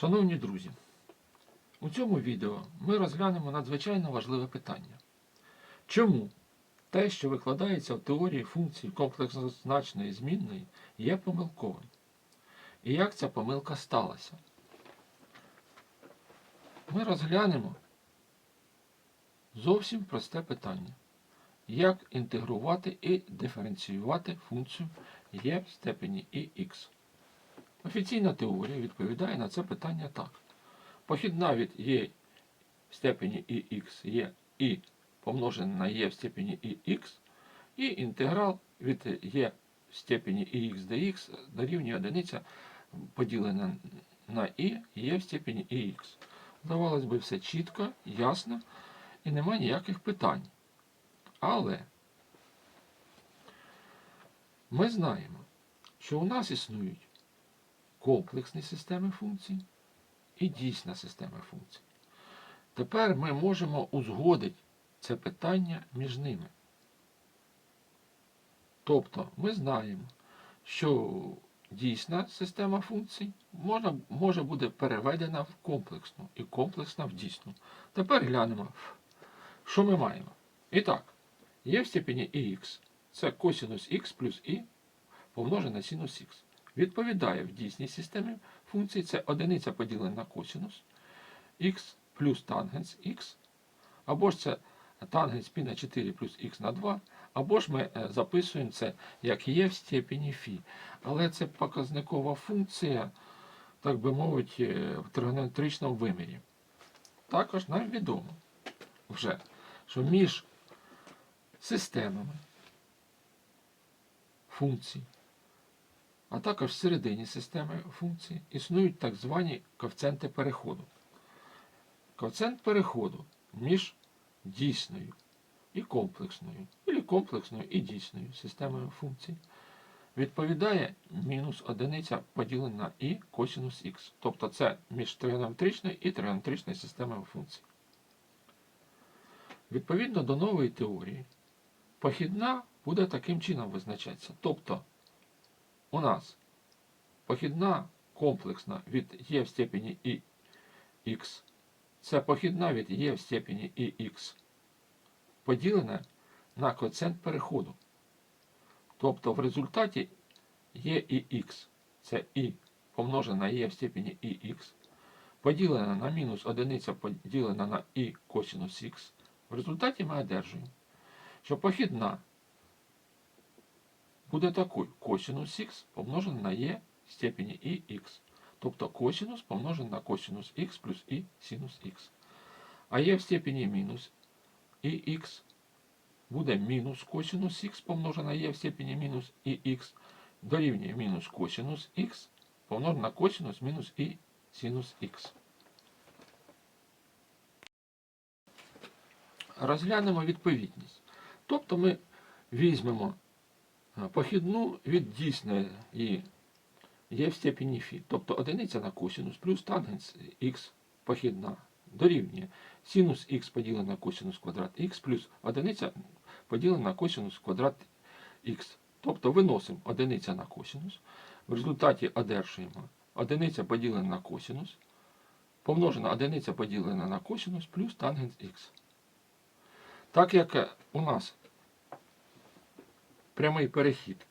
Шановні друзі, у цьому відео ми розглянемо надзвичайно важливе питання. Чому те, що викладається в теорії функцій комплекснозначної змінної, є помилковим? І як ця помилка сталася? Ми розглянемо зовсім просте питання. Як інтегрувати і диференціювати функцію є в степені ix? Офіційна теорія відповідає на це питання так. Похідна від є в степені ix є і помножене на є в степені ix, і інтеграл від є в степені ix dx дорівнює одиниця поділена на і є в степені ix. Здавалось би, все чітко, ясно і нема ніяких питань. Але ми знаємо, що у нас існують комплексні системи функцій і дійсна система функцій. Тепер ми можемо узгодити це питання між ними. Тобто ми знаємо, що дійсна система функцій може, може бути переведена в комплексну і комплексна в дійсну. Тепер глянемо, що ми маємо. І так, є в степені ix. Це косинус х плюс і помножене на синус х. Відповідає в дійсній системі функції це одиниця поділена на косинус х плюс тангенс х, або ж це тангенс π на 4 плюс х на 2, або ж ми е, записуємо це як є в степені φ. Але це показникова функція, так би мовити, е, в тригонометричному вимірі. Також нам відомо вже, що між системами функцій, а також всередині системи функцій існують так звані коефіцієнти переходу. Коефіцієнт переходу між дійсною і комплексною, або комплексною і дійсною системою функцій відповідає мінус одиниця поділена на і косинус х. Тобто це між тригонометричною і тригонометричною системою функцій. Відповідно до нової теорії, похідна буде таким чином визначатися. Тобто у нас похідна комплексна від є в степені і х, це похідна від є в степені і х, поділена на коефіцієнт переходу. Тобто в результаті є і х, це і помножене на є в степені і х, поділена на мінус одиниця поділена на і косинус х. В результаті ми одержуємо, що похідна буде такою косинус х помножене на е в степені і х. Тобто косинус помножене на косинус х плюс і синус х. А є в степені мінус і х буде мінус косинус х помножене на є в степені мінус і х дорівнює мінус косинус х помножене на косинус мінус і синус х. Розглянемо відповідність. Тобто ми візьмемо е, похідну від дійсної є в степені фі. Тобто одиниця на косинус плюс тангенс х похідна дорівнює синус х поділене на косинус квадрат х плюс одиниця поділена на косинус квадрат х. Тобто виносимо одиниця на косинус. В результаті одержуємо одиниця поділена на косинус, помножена одиниця поділена на косинус плюс тангенс х. Так як у нас прямий перехід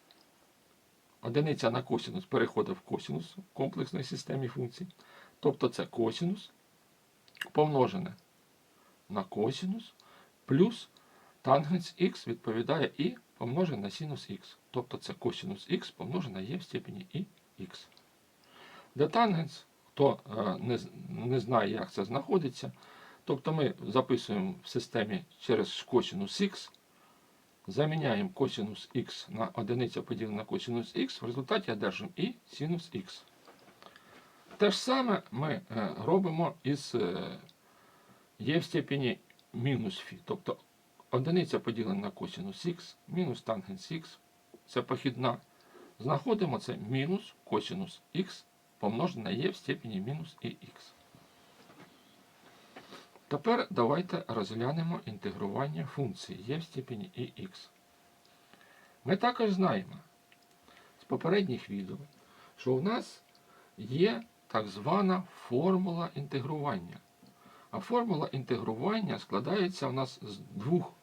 одиниця на косинус переходить в косинус в комплексній системі функцій, тобто це косинус помножене на косинус плюс тангенс х відповідає і помножене на синус х. Тобто це косинус х помножене є в степені і х. Де тангенс, хто е, не, не знає, як це знаходиться, тобто ми записуємо в системі через косинус х, заміняємо косинус х на одиниця поділене на косинус х, в результаті одержимо і синус х. Те ж саме ми е, робимо із е, є в степені мінус фі. Тобто одиниця поділена на косинус х, мінус тангенс х, це похідна. Знаходимо це мінус косинус х помножене на є в степені мінус і х. Тепер давайте розглянемо інтегрування функції є в степені і х. Ми також знаємо з попередніх відео, що у нас є так звана формула інтегрування. А формула інтегрування складається у нас з двох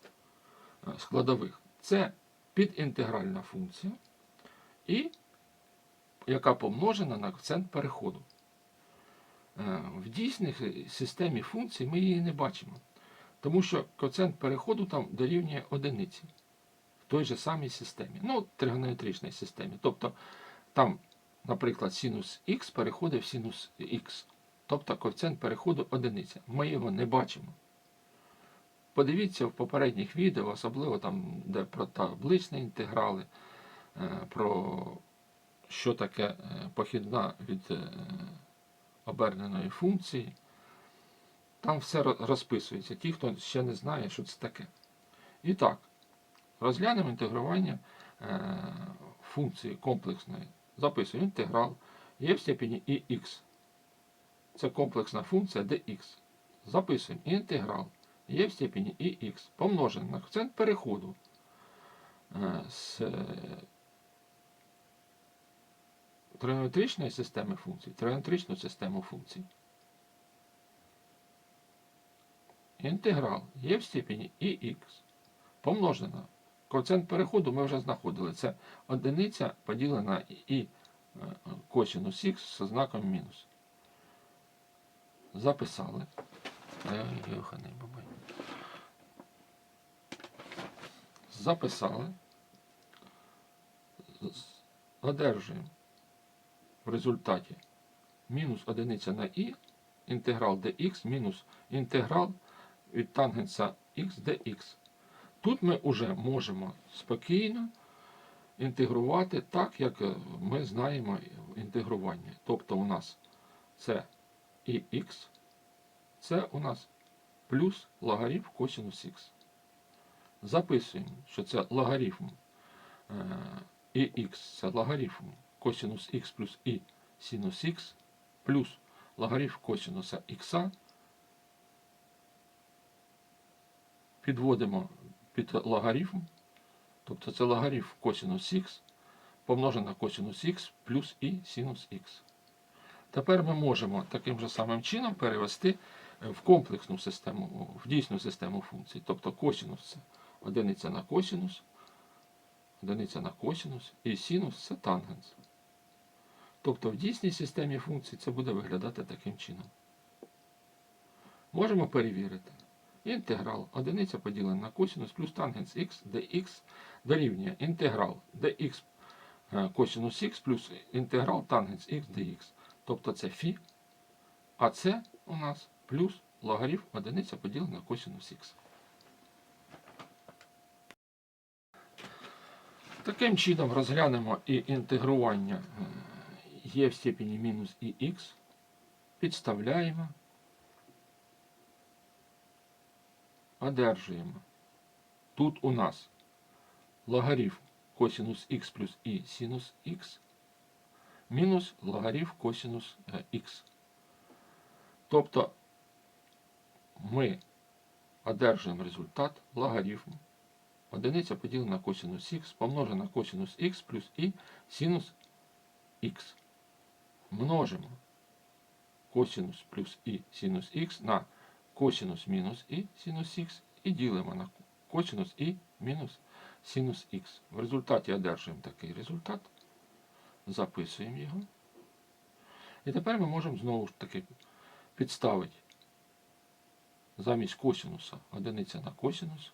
е, складових. Це підінтегральна функція, яка помножена на коефіцієнт переходу. Е, В дійсній системі функцій ми її не бачимо, тому що коефіцієнт переходу там дорівнює одиниці в той же самій системі, ну, тригонометричній системі. Тобто там, наприклад, синус х переходить в синус х. Тобто коефіцієнт переходу одиниця. Ми його не бачимо. Подивіться в попередніх відео, особливо там, де про табличні інтеграли, е, про що таке е, похідна від е, оберненої функції. Там все розписується. Ті, хто ще не знає, що це таке. І так, розглянемо інтегрування е, функції комплексної. Записуємо інтеграл є в степені ix. Це комплексна функція dx. Записуємо інтеграл є в степені ix помножений на коефіцієнт переходу е, з тригонометричної системи функцій, тригонометричну систему функцій. Інтеграл є в степені ix помножена. Коефіцієнт переходу ми вже знаходили. Це одиниця поділена і е, косинус х з знаком мінус. Записали. Е. Записали. Одержуємо в результаті мінус одиниця на і, інтеграл dx мінус інтеграл від тангенса x dx. Тут ми вже можемо спокійно інтегрувати так, як ми знаємо інтегрування. Тобто у нас це і х, це у нас плюс логарифм косинус х. Записуємо, що це логарифм е, і х, це логарифм косинус х плюс і синус х, плюс логарифм косинуса х. Підводимо під логарифм, тобто це логарифм косинус х помножено на косинус х плюс і синус х. Тепер ми можемо таким же самим чином перевести в комплексну систему, в дійсну систему функцій. Тобто косинус це одиниця на косинус, одиниця на косинус, і синус це тангенс. Тобто в дійсній системі функцій це буде виглядати таким чином. Можемо перевірити. Інтеграл одиниця поділена на косинус плюс тангенс х, dx дорівнює інтеграл dx е, косинус х плюс інтеграл тангенс х dx. Тобто це фі, а це у нас плюс логарифм одиниця поділена на косинус х. Таким чином розглянемо і інтегрування е, є в степені мінус і х, підставляємо, одержуємо. Тут у нас логарифм косинус х плюс і синус х мінус логарифм косинус е, х. Тобто ми одержуємо результат логарифм. Одиниця поділена на косинус х помножена на косинус х плюс і синус х. Множимо косинус плюс і синус х на косинус мінус і синус х і ділимо на косинус і мінус синус х. В результаті одержуємо такий результат. Записуємо його. І тепер ми можемо знову ж таки підставити замість косинуса одиниця на косинус,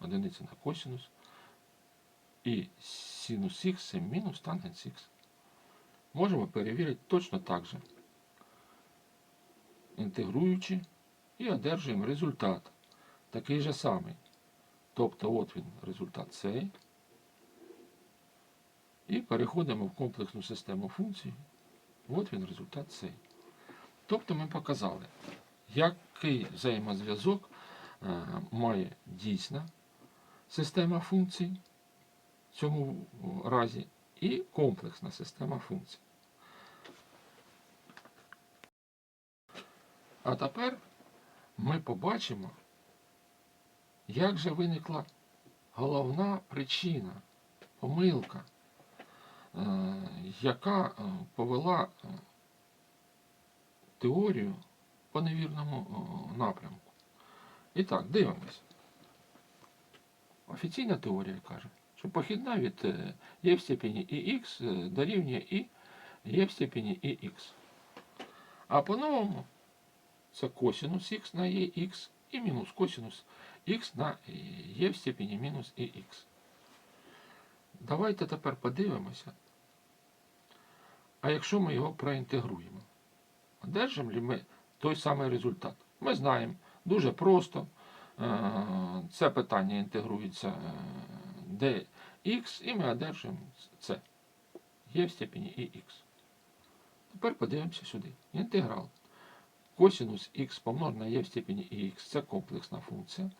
одиниця на косинус, і синус х це мінус тангенс х. Можемо перевірити точно так же, інтегруючи і одержуємо результат такий же самий. Тобто от він результат цей. І переходимо в комплексну систему функцій. От він результат цей. Тобто ми показали, який взаємозв'язок е, має дійсна система функцій в цьому разі і комплексна система функцій. А тепер ми побачимо, як же виникла головна причина, помилка, е, яка е, повела е, теорію по невірному напрямку. І так, дивимось. Офіційна теорія каже, що похідна від е, є в степені іx е, дорівнює і є в степені іx. А по-новому це косинус х на ex і мінус косинус х на є в степені мінус ex. Давайте тепер подивимося. А якщо ми його проінтегруємо, одержимо ли ми той самий результат? Ми знаємо, дуже просто. е, Це питання інтегрується е, dx, і ми одержимо це. Є в степені ix. Тепер подивимося сюди. Інтеграл. Косинус х помножене на є в степені х це комплексна функція.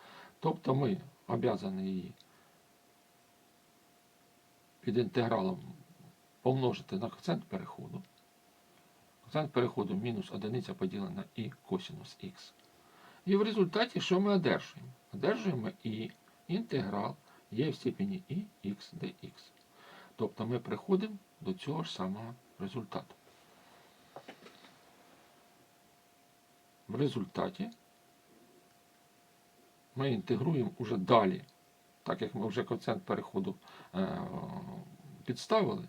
Тобто ми обязані її під інтегралом помножити на коефіцієнт переходу. Коефіцієнт переходу мінус одиниця поділена на і косинус х. І в результаті що ми одержуємо? Одержуємо і інтеграл є в степені і х dx. Тобто ми приходимо до цього ж самого результату. В результаті ми інтегруємо уже далі, так як ми вже коефіцієнт переходу е, підставили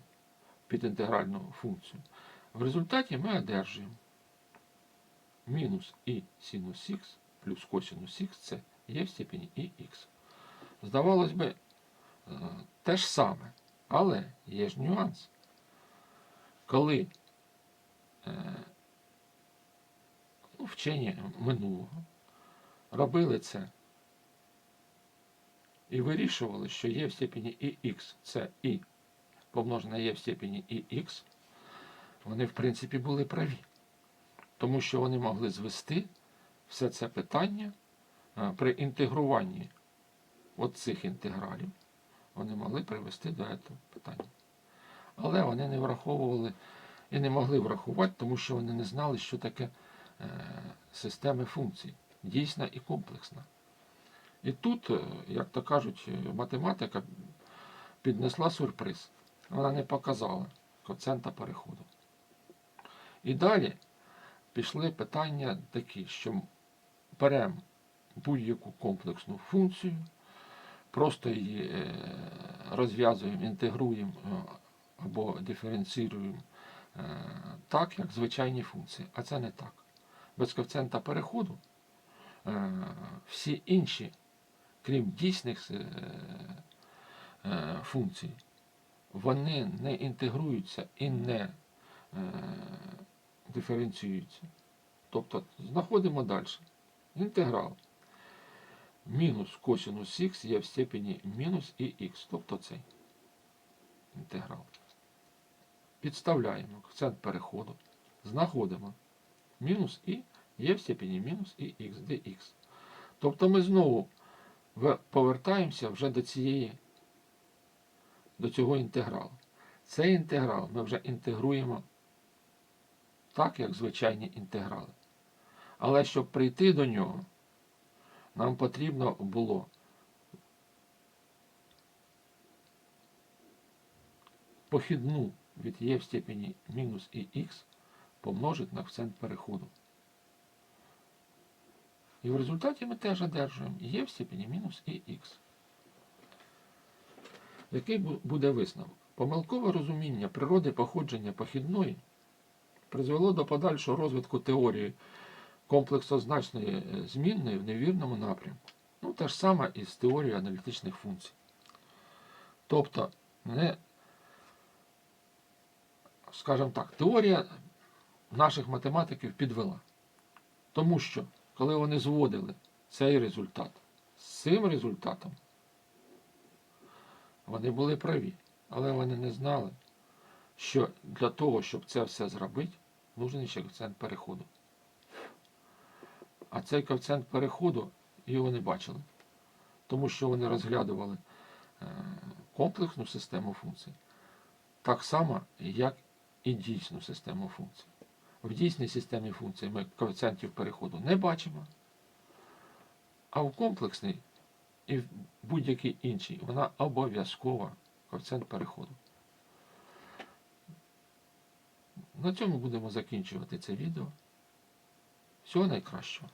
під інтегральну функцію. В результаті ми одержуємо мінус і синус х плюс косинус х це є в степені і х. Здавалось би, е, те ж саме, але є ж нюанс. Коли е, ну, вчені минулого робили це і вирішували, що є в степені х це і помножене є в степені х, вони в принципі були праві. Тому що вони могли звести все це питання е, при інтегруванні от цих інтегралів, вони могли привести до цього питання. Але вони не враховували і не могли врахувати, тому що вони не знали, що таке е, системи функцій, дійсна і комплексна. І тут, е, як то кажуть, е, математика піднесла сюрприз. Вона не показала коефіцієнта переходу. І далі пішли питання такі, що беремо будь-яку комплексну функцію, просто її е, розв'язуємо, інтегруємо е, або диференціруємо е, так, як звичайні функції. А це не так. Без коефіцієнта переходу всі інші, крім дійсних функцій, вони не інтегруються і не диференціюються. Тобто знаходимо далі. Інтеграл. Мінус косинус х є в степені мінус і х. Тобто цей інтеграл. Підставляємо коефіцієнт переходу. Знаходимо мінус і є в степені мінус і х dx. Тобто ми знову повертаємося вже до цієї до цього інтегралу. Цей інтеграл ми вже інтегруємо так, як звичайні інтеграли. Але щоб прийти до нього, нам потрібно було похідну від є в степені мінус і х помножити на коефіцієнт переходу. І в результаті ми теж одержуємо є в степені мінус і х. Який буде висновок? Помилкове розуміння природи походження похідної призвело до подальшого розвитку теорії комплексозначної е, змінної в невірному напрямку. Ну, те ж саме і з теорією аналітичних функцій. Тобто, не, скажімо так, теорія наших математиків підвела. Тому що, коли вони зводили цей результат з цим результатом, вони були праві, але вони не знали, що для того, щоб це все зробити, нужен ще коефіцієнт переходу. А цей коефіцієнт переходу його не бачили, тому що вони розглядували е, комплексну систему функцій так само, як і дійсну систему функцій. В дійсній системі функцій ми коефіцієнтів переходу не бачимо, а в комплексній і в будь-якій іншій вона обов'язкова коефіцієнт переходу. На цьому будемо закінчувати це відео. Всього найкращого.